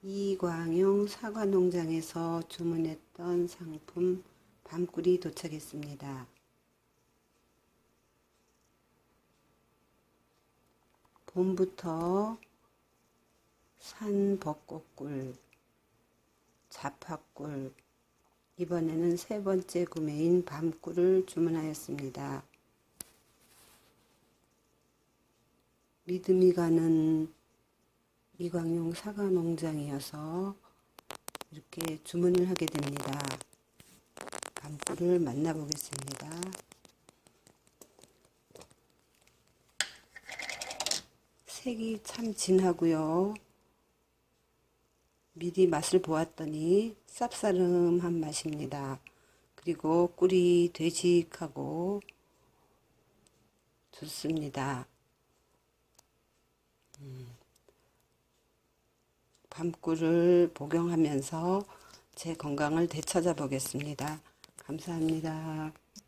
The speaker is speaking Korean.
이광용 사과농장에서 주문했던 상품 밤꿀이 도착했습니다. 봄부터 산 벚꽃꿀, 자파꿀, 이번에는 세 번째 구매인 밤꿀을 주문하였습니다. 믿음이 가는 이광용 사과 농장이어서 이렇게 주문을 하게 됩니다. 밤꿀을 만나보겠습니다. 색이 참 진하고요. 미리 맛을 보았더니 쌉싸름한 맛입니다. 그리고 꿀이 되직하고 좋습니다. 밤꿀을 복용하면서 제 건강을 되찾아 보겠습니다. 감사합니다.